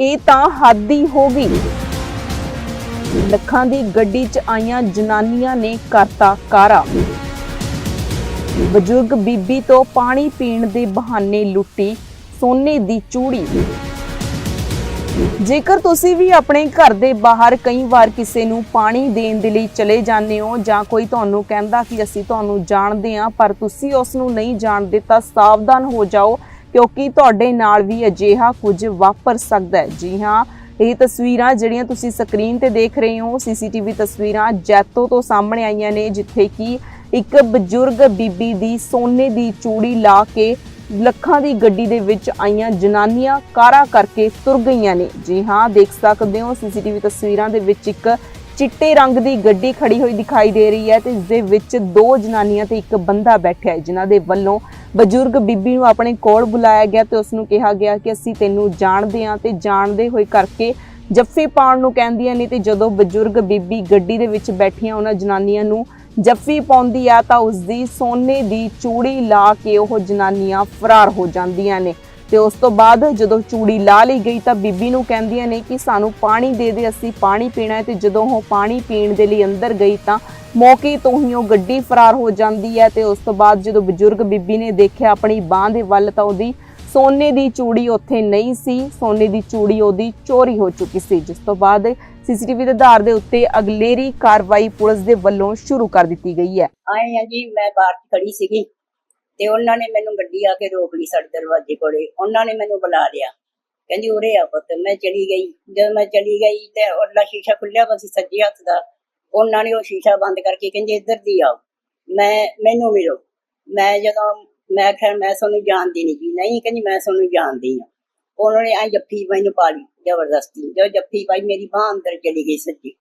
ਇਹ ਤਾਂ ਹੱਦ ਹੀ ਹੋ ਗਈ। ਲੱਖਾਂ ਦੀ ਗੱਡੀ 'ਚ ਆਈਆਂ ਜਨਾਨੀਆਂ ਨੇ ਕਰਤਾ ਕਾਰਾ। ਬਜ਼ੁਰਗ ਬੀਬੀ ਤੋਂ ਪਾਣੀ ਪੀਣ ਦੇ ਬਹਾਨੇ ਲੁੱਟੀ ਸੋਨੇ ਦੀ ਚੂੜੀ। ਜੇਕਰ ਤੁਸੀਂ ਵੀ ਆਪਣੇ ਘਰ ਦੇ ਬਾਹਰ ਕਈ ਵਾਰ ਕਿਸੇ ਨੂੰ ਪਾਣੀ ਦੇਣ ਦੇ ਲਈ ਚਲੇ ਜਾਂਦੇ ਹੋ ਜਾਂ ਕੋਈ ਤੁਹਾਨੂੰ ਕਹਿੰਦਾ ਕਿ ਅਸੀਂ ਤੁਹਾਨੂੰ ਜਾਣਦੇ ਹਾਂ, ਪਰ ਤੁਸੀਂ ਉਸ ਨੂੰ ਨਹੀਂ ਜਾਣਦੇ ਤਾਂ ਸਾਵਧਾਨ ਹੋ ਜਾਓ। ਕਿਉਂਕਿ ਤੁਹਾਡੇ ਨਾਲ ਵੀ ਅਜਿਹਾ ਕੁਝ ਵਾਪਰ ਸਕਦਾ ਹੈ। ਜੀ ਹਾਂ, ਇਹ ਤਸਵੀਰਾਂ ਜਿਹੜੀਆਂ ਤੁਸੀਂ ਸਕਰੀਨ ਤੇ ਦੇਖ ਰਹੇ ਹੋ, ਸੀਸੀਟੀਵੀ ਤਸਵੀਰਾਂ ਜੈਤੋ ਤੋਂ ਸਾਹਮਣੇ ਆਈਆਂ ਨੇ, ਜਿੱਥੇ ਕਿ ਇੱਕ ਬਜ਼ੁਰਗ ਬੀਬੀ ਦੀ ਸੋਨੇ ਦੀ ਚੂੜੀ ਲਾ ਕੇ ਲੱਖਾਂ ਦੀ ਗੱਡੀ ਦੇ ਵਿੱਚ ਆਈਆਂ ਜਨਾਨੀਆਂ ਕਾਰਾ ਕਰਕੇ ਤੁਰ ਗਈਆਂ ਨੇ। ਜੀ ਹਾਂ, ਦੇਖ ਸਕਦੇ ਹੋ, ਸੀਸੀਟੀਵੀ ਤਸਵੀਰਾਂ ਦੇ ਵਿੱਚ ਇੱਕ ਚਿੱਟੇ ਰੰਗ ਦੀ ਗੱਡੀ ਖੜੀ ਹੋਈ ਦਿਖਾਈ ਦੇ ਰਹੀ ਹੈ ਤੇ ਇਸ ਦੇ ਵਿੱਚ ਦੋ ਜਨਾਨੀਆਂ ਤੇ ਇੱਕ ਬੰਦਾ ਬੈਠਿਆ ਹੈ, ਜਿਨ੍ਹਾਂ ਦੇ ਵੱਲੋਂ ਬਜ਼ੁਰਗ ਬੀਬੀ ਨੂੰ ਆਪਣੇ ਕੋਲ ਬੁਲਾਇਆ ਗਿਆ ਤੇ ਉਸ ਨੂੰ ਕਿਹਾ ਗਿਆ ਕਿ ਅਸੀਂ ਤੈਨੂੰ ਜਾਣਦੇ ਹਾਂ ਤੇ ਜਾਣਦੇ ਹੋਏ ਕਰਕੇ ਜੱਫੀ ਪਾਉਣ ਨੂੰ ਕਹਿੰਦੀਆਂ ਨੇ ਤੇ ਜਦੋਂ ਬਜ਼ੁਰਗ ਬੀਬੀ ਗੱਡੀ ਦੇ ਵਿੱਚ ਬੈਠੀਆਂ ਉਹਨਾਂ ਜਨਾਨੀਆਂ ਨੂੰ ਜੱਫੀ ਪਾਉਂਦੀ ਆ ਤਾਂ ਉਸ ਦੀ ਸੋਨੇ ਦੀ ਚੂੜੀ ਲਾ ਕੇ ਉਹ ਜਨਾਨੀਆਂ ਫਰਾਰ ਹੋ ਜਾਂਦੀਆਂ ਨੇ। ਤੇ ਉਸ ਤੋਂ ਬਾਅਦ ਜਦੋਂ ਚੂੜੀ ਲਾ ਲਈ ਗਈ ਤਾਂ ਬੀਬੀ ਨੂੰ ਕਹਿੰਦੀਆਂ ਨੇ ਕਿ ਸਾਨੂੰ ਪਾਣੀ ਦੇ ਦੇ, ਅਸੀਂ ਪਾਣੀ ਪੀਣਾ ਹੈ ਤੇ ਜਦੋਂ ਉਹ ਪਾਣੀ ਪੀਣ ਦੇ ਲਈ ਅੰਦਰ ਗਈ ਤਾਂ ਮੌਕੇ ਤੋਂ ਹੀ ਉਹ ਗੱਡੀ ਫਰਾਰ ਹੋ ਜਾਂਦੀ ਹੈ ਤੇ ਉਸ ਤੋਂ ਬਾਅਦ ਜਦੋਂ ਬਜ਼ੁਰਗ ਬੀਬੀ ਨੇ ਦੇਖਿਆ ਆਪਣੀ ਬਾਹ ਦੇ ਵੱਲ ਤਾਂ ਉਹਦੀ ਸੋਨੇ ਦੀ ਚੂੜੀ ਉੱਥੇ ਨਹੀਂ ਸੀ, ਸੋਨੇ ਦੀ ਚੂੜੀ ਉਹਦੀ ਚੋਰੀ ਹੋ ਚੁੱਕੀ ਸੀ, ਜਿਸ ਤੋਂ ਬਾਅਦ ਸੀਸੀਟੀਵੀ ਦੇ ਆਧਾਰ ਦੇ ਉੱਤੇ ਅਗਲੇਰੀ ਕਾਰਵਾਈ ਪੁਲਿਸ ਦੇ ਵੱਲੋਂ ਸ਼ੁਰੂ ਕਰ ਦਿੱਤੀ ਗਈ ਹੈ। ਆਏ ਆ ਜੀ ਮੈਂ ਬਾਹਰ ਖੜੀ ਸੀਗੀ। ਤੇ ਉਹਨਾਂ ਨੇ ਮੈਨੂੰ ਗੱਡੀ ਆ ਕੇ ਰੋਕ ਲਈ ਸਾਡੇ ਦਰਵਾਜ਼ੇ ਕੋਲੇ। ਉਹਨਾਂ ਨੇ ਮੈਨੂੰ ਬੁਲਾ ਲਿਆ। ਕਹਿੰਦੀ, ਉਰੇ ਆ ਪੁੱਤ, ਮੈਂ ਚਲੀ ਗਈ। ਜਦੋਂ ਮੈਂ ਚਲੀ ਗਈ ਤੇ ਉਹਦਾ ਸ਼ੀਸ਼ਾ ਖੁੱਲਿਆ ਵਾ ਸੱਜੇ ਹੱਥ ਦਾ। ਉਹਨਾਂ ਨੇ ਉਹ ਸ਼ੀਸ਼ਾ ਬੰਦ ਕਰਕੇ ਕਹਿੰਦੇ, ਇੱਧਰ ਦੀ ਆਓ। ਮੈਂ, ਮੈਨੂੰ ਮਿਲੋ ਮੈਂ ਜਦੋਂ, ਮੈਂ ਕਿਹਾ, ਮੈਂ ਤੁਹਾਨੂੰ ਜਾਣਦੀ ਨਹੀਂ ਜੀ। ਨਹੀਂ, ਕਹਿੰਦੀ, ਮੈਂ ਤੁਹਾਨੂੰ ਜਾਣਦੀ ਹਾਂ ਉਹਨਾਂ ਨੇ ਆ ਜੱਫੀ ਮੈਨੂੰ ਪਾ ਲਈ, ਜ਼ਬਰਦਸਤੀ। ਜਦੋਂ ਜੱਫੀ ਪਾਈ ਮੇਰੀ ਬਾਹ ਅੰਦਰ ਚਲੀ ਗਈ ਸੱਜੀ।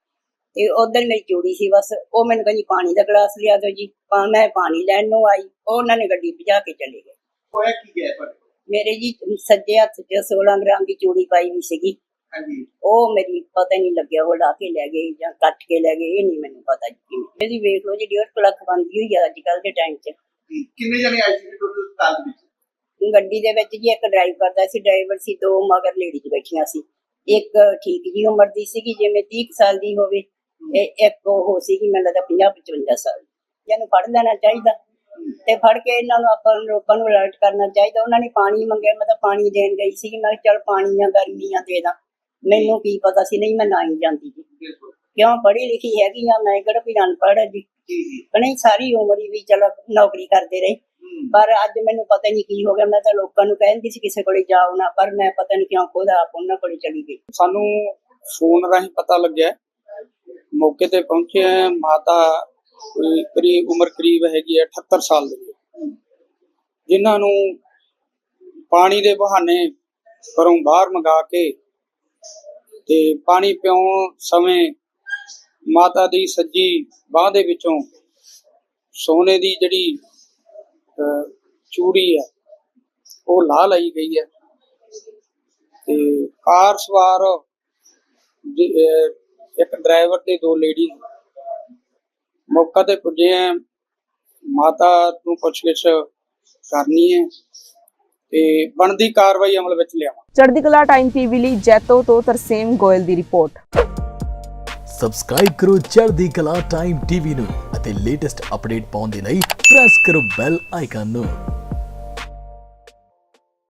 ਤੇ ਉਧਰ ਮੇਰੀ ਚੂੜੀ ਸੀ ਬਸ ਉਹ ਮੈਨੂੰ ਕਹਿੰਦੀ ਪਾਣੀ ਦਾ ਗਲਾਸ ਲਿਆ ਦਿਓ ਜੀ। ਪਾ ਮੈਂ ਪਾਣੀ ਲੈਣ ਨੂੰ ਆਈ ਉਹਨਾਂ ਨੇ ਗੱਡੀ ਭਜਾ ਕੇ ਚਲੇ ਗਏ। ਹੋਇਆ ਕੀ ਗਿਆ ਤੁਹਾਡੇ ਕੋਲ? ਮੇਰੇ ਜੀ ਸੱਜੇ ਹੱਥ 'ਚ 16 ਗ੍ਰਾਮ ਦੀ ਚੂੜੀ ਪਾਈ ਵੀ ਸੀਗੀ। ਹਾਂਜੀ। ਉਹ ਮੇਰੀ ਪਤਾ ਨਹੀਂ ਲੱਗਿਆ ਉਹ ਲਾ ਕੇ ਲੈ ਗਏ ਜਾਂ ਕੱਟ ਕੇ ਲੈ ਗਏ ਇਹ ਨਹੀਂ ਮੈਨੂੰ ਪਤਾ ਜੀ। ਕਿਵੇਂ। ਇਹਦੀ ਵੇਖ ਲਓ ਜੀ 1.5 ਲੱਖ ਬਣਦੀ ਹੋਈ ਆ ਅੱਜ ਕੱਲ ਦੇ ਟਾਈਮ 'ਚ। ਜੀ, ਕਿੰਨੇ ਜਣੇ ਆਏ ਸੀ ਟੋਟਲ ਕਾਰ ਵਿੱਚ? ਗੱਡੀ ਦੇ ਵਿੱਚ ਜੀ ਇੱਕ ਡਰਾਈਵ ਕਰਦਾ ਸੀ ਡਰਾਈਵਰ ਸੀ ਦੋ ਮਗਰ ਲੇਡੀਜ਼ ਬੈਠੀਆਂ ਸੀ। ਇੱਕ ਠੀਕ ਜੀ ਉਮਰ ਦੀ ਸੀਗੀ ਜਿਵੇਂ 30 ਕੁ ਸਾਲ ਦੀ ਹੋਵੇ। ਇਹ ਇੱਕ ਉਹ ਸੀਗੀ ਮੈਨੂੰ ਲੱਗਦਾ 50 55 ਸਾਲ। ਇਹਨੂੰ ਫੜ ਲੈਣਾ ਚਾਹੀਦਾ। ਤੇ ਫੜ ਕੇ ਇਹਨਾਂ ਨੂੰ ਆਪਾਂ ਲੋਕਾਂ ਨੂੰ ਅਲਰਟ ਕਰਨਾ ਚਾਹੀਦਾ। ਉਹਨਾਂ ਨੇ ਪਾਣੀ ਮੰਗਿਆ ਮੈਂ ਤਾਂ ਪਾਣੀ ਦੇਣ ਗਈ ਸੀ ਮੈਂ ਚੱਲ ਪਾਣੀ ਆ ਗਰਮੀ ਆ ਦੇ ਦਾਂ। ਮੈਨੂੰ ਕੀ ਪਤਾ ਸੀ ਨਹੀਂ ਮੈਂ ਨਾ ਹੀ ਜਾਂਦੀ ਜੀ। ਕਿਉਂ? ਪੜ੍ਹੀ ਲਿਖੀ ਹੈਗੀ ਆ ਮੈਂ ਕਿਹੜਾ ਵੀ ਅਨਪੜ੍ਹ ਆ ਜੀ। ਨਹੀਂ ਸਾਰੀ ਉਮਰ ਹੀ ਵੀ ਚਲੋ ਨੌਕਰੀ ਕਰਦੇ ਰਹੇ। ਪਰ ਅੱਜ ਮੈਨੂੰ ਪਤਾ ਨਹੀਂ ਕੀ ਹੋ ਗਿਆ। ਮੈਂ ਤਾਂ ਲੋਕਾਂ ਨੂੰ ਕਹਿੰਦੀ ਸੀ ਕਿਸੇ ਕੋਲੇ ਜਾਓ ਨਾ। ਪਰ ਮੈਂ ਪਤਾ ਨਹੀਂ ਕਿਉਂ ਖੁਦ ਆਪ ਉਹਨਾਂ ਕੋਲੇ ਚਲੀ ਗਈ। ਸਾਨੂੰ ਫੋਨ ਰਾਹੀਂ ਪਤਾ ਲੱਗਿਆ। ਮੌਕੇ ਤੇ ਪਹੁੰਚੇ ਹਾਂ। ਮਾਤਾ ਕੋਈ ਕਰੀਬ ਉਮਰ ਕਰੀਬ ਹੈਗੀ ਹੈ 78 ਸਾਲ ਦੀ ਜਿਨ੍ਹਾਂ ਨੂੰ ਪਾਣੀ ਦੇ ਬਹਾਨੇ ਘਰੋਂ ਬਾਹਰ ਮੰਗਾ ਕੇ ਤੇ ਪਾਣੀ ਪਿਉਣ ਸਮੇਂ ਮਾਤਾ ਦੀ ਸੱਜੀ ਬਾਹ ਦੇ ਵਿੱਚੋਂ ਸੋਨੇ ਦੀ ਜਿਹੜੀ ਚੂੜੀ ਹੈ, ਉਹ ਲਾ ਲਈ ਗਈ ਹੈ ਤੇ ਕਾਰ ਸਵਾਰ ਇੱਕ ਡਰਾਈਵਰ ਤੇ ਦੋ ਲੇਡੀ ਮੌਕਾ ਤੇ ਪੁੱਜੇ ਆ। ਮਾਤਾ ਨੂੰ ਪੁੱਛਗਿੱਛ ਕਰਨੀ ਹੈ ਤੇ ਬਣਦੀ ਕਾਰਵਾਈ ਅਮਲ ਵਿੱਚ ਲਿਆਵਾਂ। ਚੜ੍ਹਦੀ ਕਲਾ ਟਾਈਮ ਟੀਵੀ ਲਈ ਜੈਤੋ ਤੋਂ ਤਰਸੇਮ ਗੋਇਲ ਦੀ ਰਿਪੋਰਟ। ਸਬਸਕ੍ਰਾਈਬ ਕਰੋ ਚੜ੍ਹਦੀ ਕਲਾ ਟਾਈਮ ਟੀਵੀ ਨੂੰ ਅਤੇ ਲੇਟੈਸਟ ਅਪਡੇਟ ਪਾਉਣ ਦੇ ਲਈ ਪ੍ਰੈਸ ਕਰੋ ਬੈਲ ਆਈਕਨ ਨੂੰ।